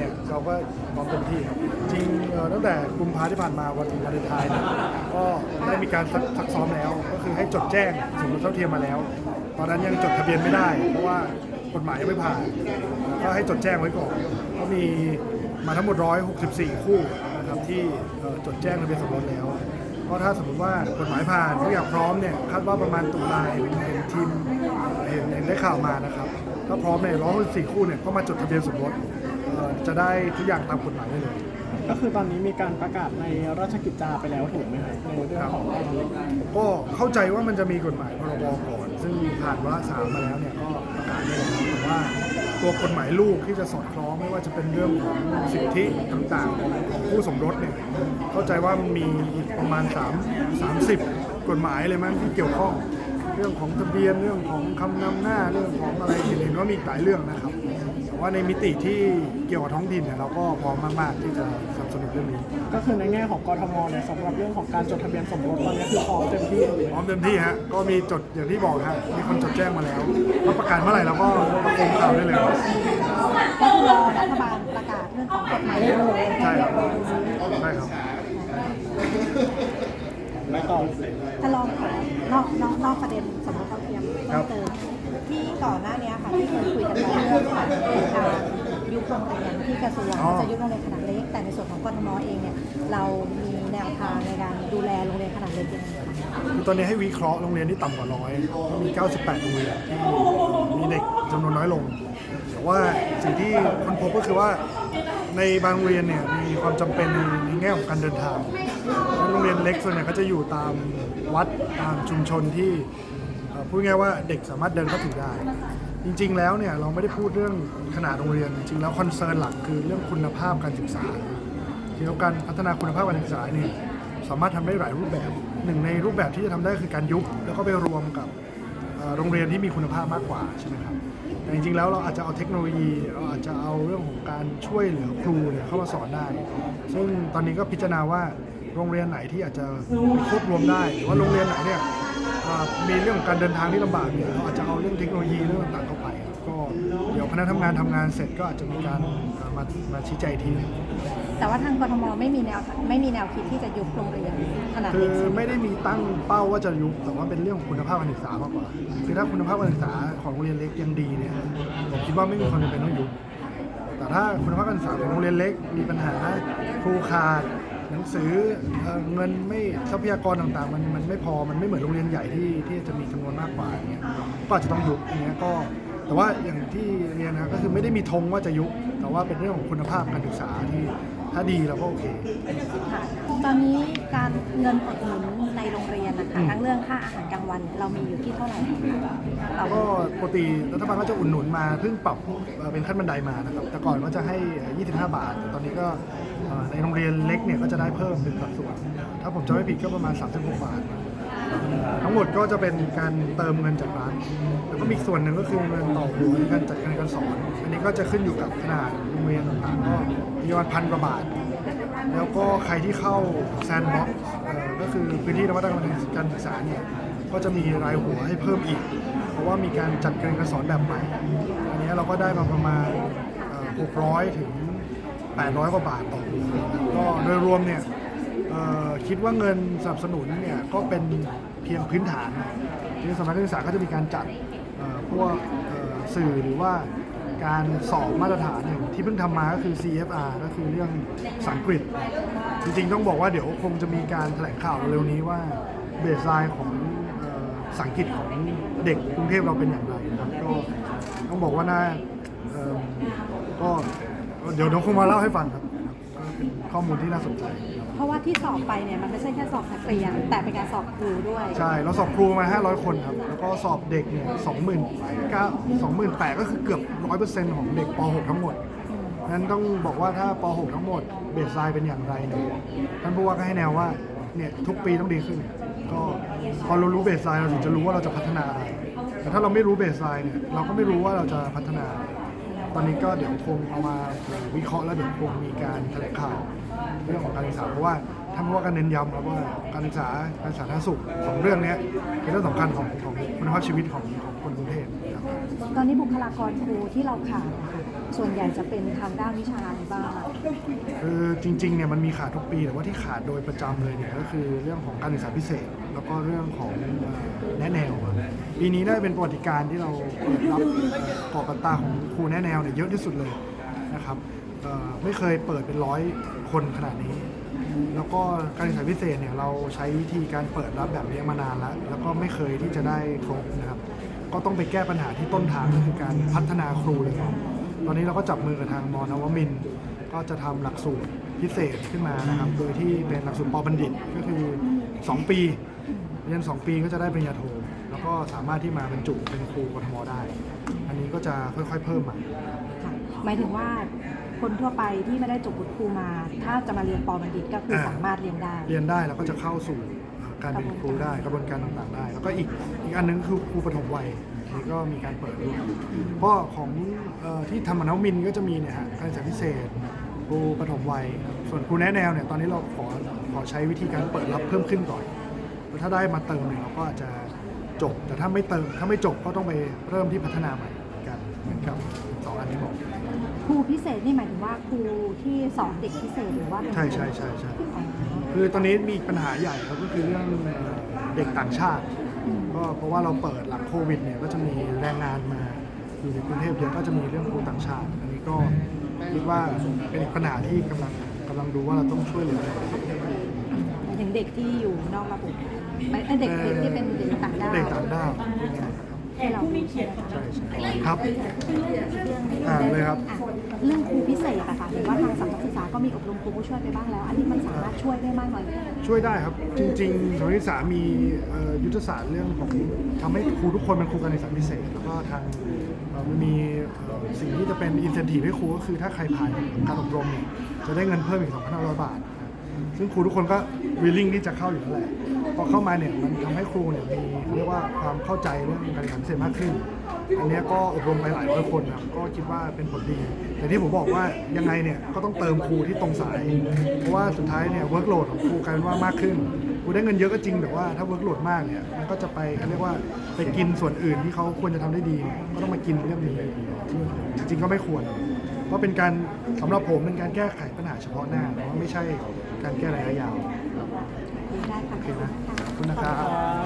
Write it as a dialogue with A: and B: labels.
A: เนี่ยเราก็พร้อมเต็มที่ครับจริงตั้งแต่กุมภาที่ผ่านมาวันวาเลนไทน์เนี่ยก็ได้มีการซักซ้อมแล้ว ก็คือให้จดแจ้งสมรสเท่าเทียมมาแล้ว ตอนนั้นยังจดทะเบียนไม่ได้ เพราะว่ากฎหมายยังไม่ผ่านก็ให้จดแจ้งไว้ก่อนก็มีมาทั้งหมด 164 คู่นะครับที่จดแจ้งทะเบียนสมรสแล้วก็ถ้าสมมติว่ากฎหมายผ่านทุกอย่างพร้อมเนี่ยคาดว่าประมาณตุลาเห็นเห็นทีมเห็นได้ข่าวมานะครับถ้าพร้อมเนี่ย164คู่เนี่ยก็มาจดทะเบียนสมรส อ่อจะได้ทุกอย่างตามกฎหมายได้เลย
B: ก็คือตอนนี้มีการประกาศในราชกิจจาไปแล้วถูกไหมครับในเรื่องของการเล็ก
A: ก็เข้าใจว่ามันจะมีกฎหมายพรบก่อน ซึ่งผ่านวาระสามมาแล้วเนี่ยก็ประกาศได้แล้วแต่ว่าตัวกฎหมายลูกที่จะสอดคล้องไม่ว่าจะเป็นเรื่องของสิทธิต่างๆของผู้สมรสเนี่ยเข้าใจว่ามันมีอีกประมาณ3 30 กฎหมายเลยมั้งที่เกี่ยวข้องเรื่องของทะเบียนเรื่องของคำนำหน้าเรื่องของอะไรเห็นเห็นว่ามีอีกหลายเรื่องนะครับแต่ว่าในมิติที่เกี่ยวกับท้องถิ่นเนี่ยเราก็พร้อมมากๆที่จะสนับสนุนเรื่องนี้
B: ก็คือในแง่ของกทมเนี่ยสำหรับเรื่องของการจดทะเบียนสมรสตอนนี้คือพร้อมเต็มที่เลย
A: พร้อมเต็มที่ฮะก็มีจดอย่างที่บอกฮะมีคนจดแจ้งมาแล้วว่าประกาศเมื่อไหร่เราก็ประกงข่าวได้เลย
C: ก็คือรอรัฐบาลประกาศเรื่องของกฎหมายลูก
A: ใช่ครับใช่ครับ
B: แล้วต่อ
C: ถ้าลองนอกนอกนอกประเด็นสมรสเท่าเทียมเพิ่มเติมที่ก่อนหน้านี้ค่ะที่เคยคุยกันไว้เรื่องของการยุบโรงเรียนที่กระทรวงจะยุบโรงเรียนขนาดเล็ก แต่ในส่วนของกทมเองเนี่ยเรามีแนวทางในการดูแลโรงเรียนขนาดเล็กยังไงคะ
A: คือตอนนี้ให้วิเคราะห์โรงเรียนที่ต่ำกว่าร้อยมี 98โรงเรียนที่มีเด็กจำนวนน้อยลง แต่ว่าสิ่งที่ค้นพบก็คือว่าในบางโรงเรียนเนี่ยมีความจำเป็นในแง่ของการเดินทาง โรงเรียนเล็กส่วนใหญ่ก็จะอยู่ตามวัดตามชุมชนที่เอ่อพูดง่ายๆว่าเด็กสามารถเดินเข้าถึงได้ จริง ๆ แล้วเนี่ยเราไม่ได้พูดเรื่องขนาดโรงเรียน จริงๆแล้วคอนเซิร์นหลักคือเรื่องคุณภาพการศึกษา เกี่ยวกับการพัฒนาคุณภาพการศึกษาเนี่ยสามารถทำได้หลายรูปแบบหนึ่งในรูปแบบที่จะทำได้คือการยุบแล้วก็ไปรวมกับเอ่อโรงเรียนที่มีคุณภาพมากกว่าใช่ไหมครับแต่จริงๆแล้วเราอาจจะเอาเทคโนโลยีเราอาจจะเอาเรื่องของการช่วยเหลือครูเนี่ยเข้ามาสอนได้ ซึ่งตอนนี้ก็พิจารณาว่า โรงเรียนไหนที่อาจจะควบรวมได้หรือว่าโรงเรียนไหนเนี่ยอ่ามีเรื่องของการเดินทางที่ลำบากเนี่ยเราอาจจะเอาเรื่องเทคโนโลยีเรื่องต่างๆเข้าไปครับก็เดี๋ยวคณะทำงานทำงานเสร็จก็อาจจะมีการอ่ามามาชี้แจงอีกทีหนึง
C: แต่ว่าทางกทมไม่มีแนวไม่มีแนวคิดที่จะยุบโรงเรียนขนาด
A: คื
C: เล็
A: อก
C: ใช่ไหม
A: ไม่ได้มีตั้งเป้าว่าจะยุบแต่ว่าเป็นเรื่องของคุณภาพการศึกษามากกว่าคือถ้าคุณภาพการศึกษาของโรงเรียนเล็กยังดีเนี่ยผมคิดว่าไม่มีคนจำเป็นต้องยุบแต่ถ้าคุณภาพการศึกษาของโรงเรียนเล็กมีปัญหาครูขาด หนังสือเอ่อเงินไม่ทรัพยากรต่างๆ มันมันไม่พอมันไม่เหมือนโรงเรียนใหญ่ที่ที่จะมีจำนวนมากกว่าอย่างเงี้ยก็อาจจะต้องยุบอย่างเงี้ยก็แต่ว่าอย่างที่เรียนนะครับก็คือไม่ได้มีธงว่าจะยุบแต่ว่าเป็นเรื่องของคุณภาพการศึกษาที่ถ้าดีเราก็โอเค
C: ค่ะตอนนี้การเงินอุดหนุนในโรงเรียนนะคะทั้งเรื่องค่าอาหารกลางวันเนี่ยเรามีอยู่ที่เท่าไหร่คะต่อ
A: ก็ปกติรัฐบาลก็จะอุดหนุนมาเพิ่งปรับเอ่อเป็นขั้นบันไดมานะครับแต่ก่อนก็จะให้ 25 บาทแต่ตอนนี้ก็เอ่อ ในโรงเรียนเล็กเนี่ยก็จะได้เพิ่มเป็นสัดส่วน ถ้าผมจำไม่ผิดก็ประมาณ 36 บาท ทั้งหมดก็จะเป็นการเติมเงินจากร้าน แล้วก็มีส่วนหนึ่งก็คือเงินต่อหัวในการจัดการการสอน อันนี้ก็จะขึ้นอยู่กับขนาดโรงเรียนต่างๆก็มีประมาณพันกว่าบาท แล้วก็ใครที่เข้าแซนบ็อกซ์ก็คือพื้นที่นวัตกรรมการศึกษาเนี่ยก็จะมีรายหัวให้เพิ่มอีก เพราะว่ามีการจัดการการสอนแบบใหม่ อันนี้เราก็ได้มาประมาณเอ่อ600 ถึง 800 กว่าบาทต่อหัวก็โดยรวมเนี่ยคิดว่าเงินสนับสนุนเนี่ยก็เป็นเพียงพื้นฐานที่สำนักศึกษาก็จะมีการจัดพวกสื่อหรือว่าการสอบมาตรฐานอย่งที่เพิ่งทำมาก็คือ CFR ก็คือเรื่องภาษาอังกฤษ จริงๆ ต้องบอกว่าเดี๋ยวคงจะมีการแถลงข่าวเร็วนี้ว่าเบสไลน์ของเอ่อภาษาอังกฤษของเด็กกรุงเทพเราเป็นอย่างไรนะครับก็ต้องบอกว่าน่าก็ เดี๋ยวเดี๋ยวคงมาเล่าให้ฟังครับก็เป็นข้อมูลที่น่าสนใจ
C: เพราะว่าที่สอบไปเนี่ยมันไม่ใช่แค่สอบนักเรียน แต่เป็นการสอบครูด้วย
A: ใช่เราสอบครูมา 500 คนครับ แล้วก็สอบเด็กเนี่ย20,000ก็28,000ก็คือเกือบ100%ของเด็กป .6 ทั้งหมดนั้นต้องบอกว่าถ้าป .6 ทั้งหมดเบสไลน์เป็นอย่างไรเนี่ยท่านผู้ว่าก็ให้แนวว่าเนี่ยทุกปีต้องดีขึ้น ก็พอเรารู้เบสไลน์เราถึงจะรู้ว่าเราจะพัฒนาอะไรแต่ถ้าเราไม่รู้เบสไลน์เนี่ยเราก็ไม่รู้ว่าเราจะพัฒนา ตอนนี้ก็เดี๋ยวคงเอามาวิเคราะห์แล้วเดี๋ยวคงมีการแถลงข่าวเรื่องของการศึกษาเพราะว่าท่านผู้ว่าก็เน้นย้ำครับว่าการศึกษาการสาธารณสุขของเรื่องนี้เป็นเรื่องสำคัญของของคุณภาพชีวิตของของคนกรุงเทพครับ
C: ตอนนี้บุคลากรครูที่เราขาดนะคะ ส่วนใหญ่จะเป็นทางด้านวิชาอะไรบ้าง
A: คือจริงๆเนี่ยมันมีขาดทุกปีแต่ว่าที่ขาดโดยประจำเลยเนี่ยก็คือเรื่องของการศึกษาพิเศษ แล้วก็เรื่องของเอ่อแนะแนวปีนี้น่าจะเป็นประวัติการที่เราเปิดรับกาะกระตาของครูแนะแนวเนี่ยเยอะที่สุดเลยนะครับเอ่อไม่เคยเปิดเป็นร้อยคนขนาดนี้ แล้วก็การศึกษาพิเศษเนี่ยเราใช้วิธีการเปิดรับแบบนี้มานานแล้ว แล้วก็ไม่เคยที่จะได้ครบนะครับ ก็ต้องไปแก้ปัญหาที่ต้นทางก็คือการพัฒนาครูเลยต อนนี้เราก็จับมือกับทางมอนวมินทร์ก็จะทำหลักสูตรพิเศษขึ้นมานะครับ โดยที่เป็นหลักสูตรปอบัณฑิตก็คือ 2 ปีเรียน 2 ปีก็จะได้ปริญญาโท แล้วก็สามารถที่มาบรรจุเป็นครูกทมได้ อันนี้ก็จะค่อยๆเพิ่มมา
C: ค่ะหมายถึงว่าคนทั่วไปที่ไม่ได้จบวุฒิครูมา ถ้าจะมาเรียนปอบัณฑิตก็คืออาสามารถเรียนได้
A: เรียนได้แล้วก็จะเข้าสู่การเป็นครูได้กระบวนการต่างๆได้ แล้วก็อีกอีกอันนึงคือครูปฐมวัยอั นนี่ก็มีการเปิดด้วยเพราะของเอ่อที่ธรรมนวมินทร์ก็จะมีเนี่ยฮะการศึกษาพิเศษครูปฐมวัยครับส่วนครูแนะแนวเนี่ยตอนนี้เราขอขอใช้วิธีการเปิดรับเพิ่มขึ้นก่อนแล้วถ้าได้มาเติมเนี่ยเราก็อาจจะจบ แต่ถ้าไม่เติมถ้าไม่จบก็ต้องไปเริ่มที่พัฒนาใหม่กันเหมือนกับสองอันที่บอก
C: ครูพิเศษนี่หมายถึงว่าครูที่สอนเด็กพิเศษหรือว่าเป็น
A: ใช่ใช่ใช่ใช่
C: อ๋อ
A: คือตอนนี้มีปัญหาใหญ่ครับก็คือเรื่องเอ่อเด็กต่างชาติ ก็เพราะว่าเราเปิดหลังโควิดเนี่ยก็จะมีแรงงานมาอยู่ในกรุงเทพเยอะก็จะมีเรื่องครูต่างชาติ อันนี้ก็คิดว่าเป็นอีกปัญหาที่กำลังกำลังดูว่าเราต้องช่วยเหลือ
C: หมายถึงเด็กที่อยู่นอกระบบไม่เอ้ยเด็กเด็กที่เป็นเด็กต่างด้าว
A: เด็กต่างด้าวพวกเนี้ยครับ
C: ให้เราดูใช่ไหมคะ
A: ใช่ใช่ ครับ
C: เรื่อง
A: อ่าเลยครับ
C: อ่ะเรื่องครูพิเศษอะค่ะเห็นว่าทางสำนักศึกษาก็มีอบรมครูผู้ช่วยไปบ้างแล้ว อันนี้มันสามารถช่วยได้มากน้อยแค่ไหน
A: ช่วยได้ครับ จริงๆสมัยศึกษามีเอ่อยุทธศาสตร์เรื่องของทำให้ครูทุกคนเป็นครูการศึกษาพิเศษ แล้วก็ทางเอ่อมันมีเอ่อสิ่งที่จะเป็นอินเซนティブให้ครูก็คือถ้าใครผ่านการอบรมเนี่ยจะได้เงินเพิ่มอีก 2,500 บาทนะครับซึ่งครูทุกคนก็วิลลิ่งที่จะเข้าอยู่แล้วแหละพอเข้ามาเนี่ยมันทำให้ครูเนี่ยมีเรียกว่าความเข้าใจเรื่องการศึกษาพิเศษมากขึ้น อันเนี้ยก็อบรมไปหลายร้อยคนนะครับก็คิดว่าเป็นผลดี แต่ที่ผมบอกว่ายังไงเนี่ยก็ต้องเติมครูที่ตรงสาย เพราะว่าสุดท้ายเนี่ยเวิร์กโหลดของครูกลายเป็นว่ามากขึ้นครูได้เงินเยอะก็จริงแต่ว่าถ้าเวิร์กโหลดมากเนี่ยมันก็จะไปเขาเรียกว่าไปกินส่วนอื่นที่เขาควรจะทำได้ดีเนี่ยก็ต้องมากินเรื่องนี้ซึ่งจริงๆก็ไม่ควร เพราะเป็นการสำหรับผมเป็นการแก้ไขปัญหาเฉพาะหน้าแต่ว่าไม่ใช่การแก้ระยะยาว
C: ได้ค่ะ
A: โอเคนะ ขอบคุณนะครับ